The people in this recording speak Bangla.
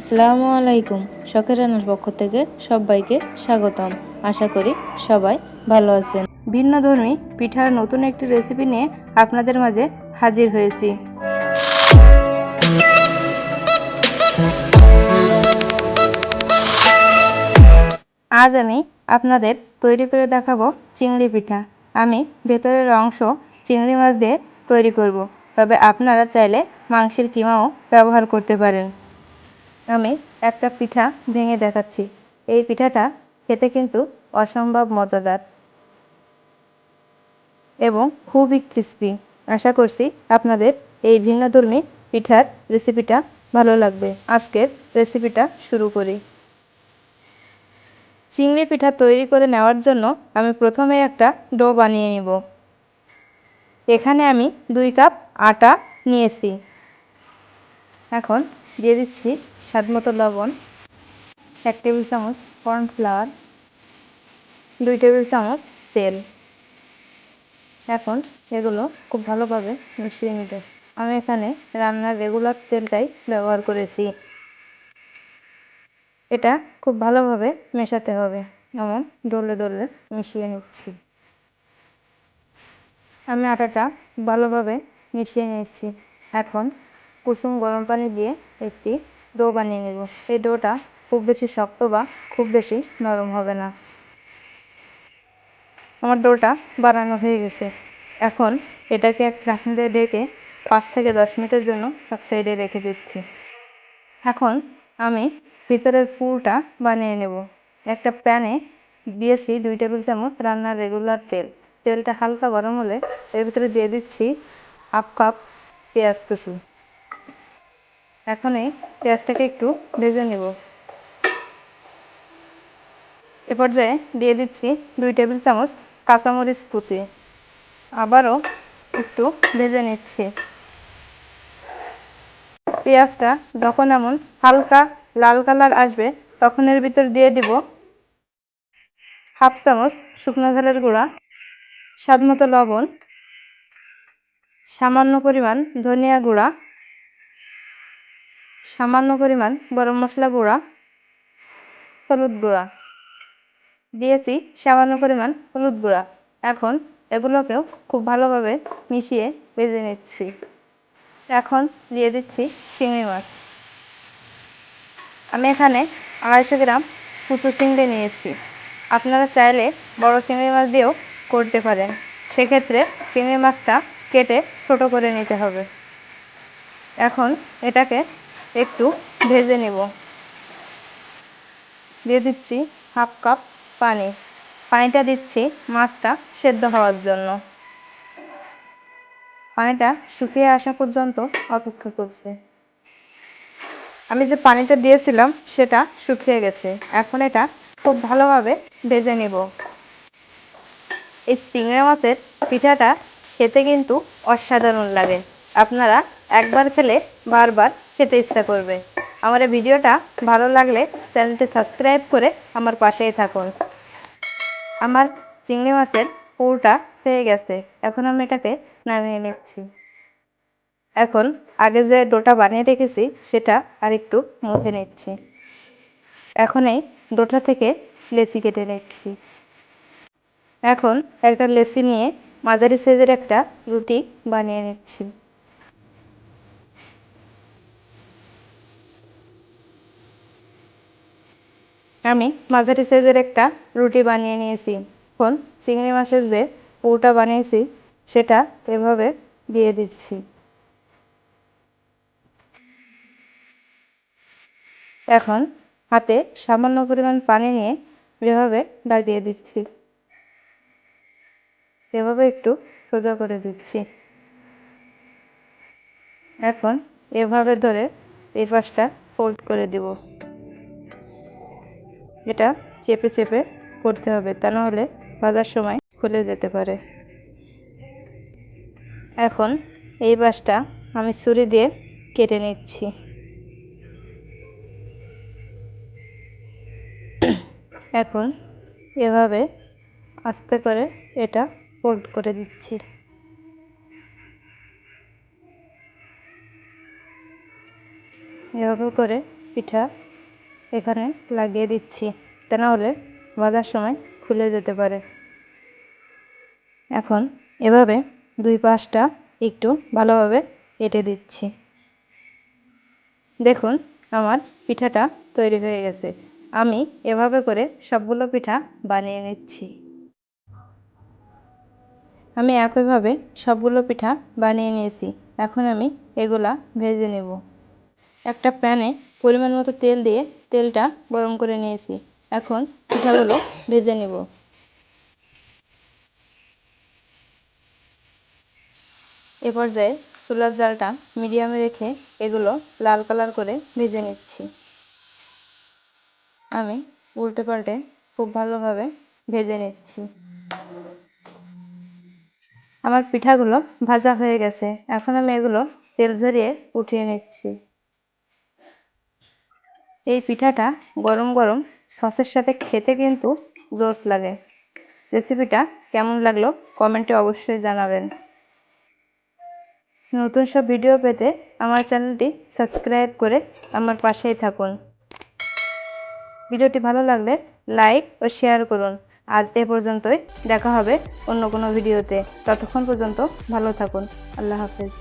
আসসালামু আলাইকুম। শখের রান্নার পক্ষ থেকে সবাইকে স্বাগতম। আশা করি সবাই ভালো আছেন। ভিন্ন ধর্মী পিঠার নতুন একটি রেসিপি নিয়ে আপনাদের মাঝে হাজির হয়েছি। আজ আমি আপনাদের তৈরি করে দেখাবো চিংড়ি পিঠা। আমি ভেতরের অংশ চিংড়ি মাছ দিয়ে তৈরি করব। তবে আপনারা চাইলে মাংসের কিমাও ব্যবহার করতে পারেন। আমি একটা পিঠা ভেঙে দেখাচ্ছি। এই পিঠাটা খেতে কিন্তু অসম্ভব মজাদার এবং খুবই ক্রিস্পি আশা করছি আপনাদের এই ভিন্নধর্মী পিঠার রেসিপিটা ভালো লাগবে। আজকের রেসিপিটা শুরু করি। চিংড়ি পিঠা তৈরি করে নেওয়ার জন্য আমি প্রথমে একটা ডো বানিয়ে নেব। এখানে আমি দুই কাপ আটা নিয়েছি। এখন দিয়ে দিচ্ছি স্বাদ মতো লবণ, এক টেবিল চামচ কর্নফ্লাওয়ার, দুই টেবিল চামচ তেল। এখন এগুলো খুব ভালোভাবে মিশিয়ে নিতে। আমি এখানে রান্নার রেগুলার তেলটাই ব্যবহার করেছি। এটা খুব ভালোভাবে মেশাতে হবে। যেমন ডলে ডলে মিশিয়ে নিচ্ছি। আমি আটাটা ভালোভাবে মিশিয়ে নিচ্ছি এখন কুসুম গরম পানি দিয়ে একটি ডো বানিয়ে নেব। এই ডোটা খুব বেশি শক্ত বা খুব বেশি নরম হবে না। আমার ডোটা বানানো হয়ে গেছে। এখন এটাকে এক ঢাকনিতে ঢেকে পাঁচ থেকে দশ মিনিটের জন্য এক সাইডে রেখে দিচ্ছি। এখন আমি ভিতরের পুরটা বানিয়ে নেব। একটা প্যানে দিয়েছি দুই টেবিল চামচ রান্নার রেগুলার তেল। তেলটা হালকা গরম হলে এর ভিতরে দিয়ে দিচ্ছি হাফ কাপ পেঁয়াজ কুচি। এখন এই পেঁয়াজটাকে একটু ভেজে নেব। এ পর্যায়ে দিয়ে দিচ্ছি দুই টেবিল চামচ কাঁচামরিচ কুচি। আবারও একটু ভেজে নিচ্ছি। পেঁয়াজটা যখন এমন হালকা লাল কালার আসবে, তখন এর ভিতর দিয়ে দিব হাফ চামচ শুকনো ঝালের গুঁড়া স্বাদ মতো লবণ, সামান্য পরিমাণ ধনিয়া গুঁড়া সামান্য পরিমাণ গরম মশলা গুঁড়া, হলুদ গুঁড়া। দিয়েছি সামান্য পরিমাণ হলুদ গুঁড়া। এখন এগুলোকেও খুব ভালোভাবে মিশিয়ে ভেজে নিচ্ছি। এখন দিয়ে দিচ্ছি চিংড়ি মাছ। আমি এখানে আড়াইশো গ্রাম কুচু চিংড়ি নিয়েছি। আপনারা চাইলে বড় চিংড়ি মাছ দিয়েও করতে পারেন। সেক্ষেত্রে চিংড়ি মাছটা কেটে ছোটো করে নিতে হবে। এখন এটাকে একটু ভেজে নেব। দিয়ে দিচ্ছি হাফ কাপ পানি। পানিটা দিচ্ছি মাছটা সেদ্ধ হওয়ার জন্য। পানিটা শুকিয়ে আসা পর্যন্ত অপেক্ষা করছে। আমি যে পানিটা দিয়েছিলাম সেটা শুকিয়ে গেছে। এখন এটা খুব ভালোভাবে ভেজে নেব। এই চিংড়ি মাছের পিঠাটা খেতে কিন্তু অসাধারণ লাগে। আপনারা একবার খেলে বারবার খেতে ইচ্ছা করবে। আমার এই ভিডিওটা ভালো লাগলে চ্যানেলটি সাবস্ক্রাইব করে আমার পাশেই থাকুন। আমার চিংড়ি মাছের পুরটা হয়ে গেছে। এখন আমি এটাকে নামিয়ে নিচ্ছি। এখন আগে যে ডোটা বানিয়ে রেখেছি, সেটা আর একটু মুখে নিচ্ছি। এখন এই ডোটা থেকে লেচি কেটে নিচ্ছি। এখন একটা লেচি নিয়ে মাঝারি সাইজের একটা রুটি বানিয়ে নিচ্ছি। আমি মাঝারি সাইজের একটা রুটি বানিয়ে নিয়েছি। এখন চিংড়ি মাছের যে পুরটা বানিয়েছি, সেটা এভাবে দিয়ে দিচ্ছি। এখন হাতে সামান্য পরিমাণ পানি নিয়ে এভাবে দিয়ে দিচ্ছি। এভাবে একটু সোজা করে দিচ্ছি। এখন এভাবে ধরে এই পাশটা ফোল্ড করে দেব। এটা চেপে চেপে করতে হবে, তা নাহলে ভাজার সময় খুলে যেতে পারে। এখন এই পাশটা আমি ছুরি দিয়ে কেটে নিচ্ছি। এখন এভাবে আস্তে করে এটা ফোল্ড করে দিচ্ছি। এভাবে করে পিঠা এখানে লাগিয়ে দিচ্ছি। তা না হলে ভাজার সময় খুলে যেতে পারে। এখন এভাবে দুই পাশটা একটু ভালোভাবে কেটে দিচ্ছি। দেখুন, আমার পিঠাটা তৈরি হয়ে গেছে। আমি এভাবে করে সবগুলো পিঠা বানিয়ে নিচ্ছি। আমি একইভাবে সবগুলো পিঠা বানিয়ে নিয়েছি। এখন আমি এগুলা ভেজে নেব। একটা প্যানে পরিমাণ মতো তেল দিয়ে তেলটা গরম করে নিয়েছি। এখন পিঠাগুলো ভেজে নেব। এ পর্যায়ে চুলার জালটা মিডিয়ামে রেখে এগুলো লাল কালার করে ভেজে নিচ্ছি। আমি উল্টে পাল্টে খুব ভালোভাবে ভেজে নিচ্ছি। আমার পিঠাগুলো ভাজা হয়ে গেছে। এখন আমি এগুলো তেল ঝরিয়ে উঠিয়ে নিচ্ছি। এই পিঠাটা গরম গরম সসের সাথে খেতে কিন্তু জোস লাগে। রেসিপিটা কেমন লাগল কমেন্টে অবশ্যই জানাবেন। নতুন সব ভিডিও পেতে আমার চ্যানেলটি সাবস্ক্রাইব করে আমার পাশেই থাকুন। ভিডিওটি ভালো লাগলে লাইক ও শেয়ার করুন। আজ এ পর্যন্তই, দেখা হবে অন্য কোনো ভিডিওতে। ততক্ষণ পর্যন্ত ভালো থাকুন। আল্লাহ হাফেজ।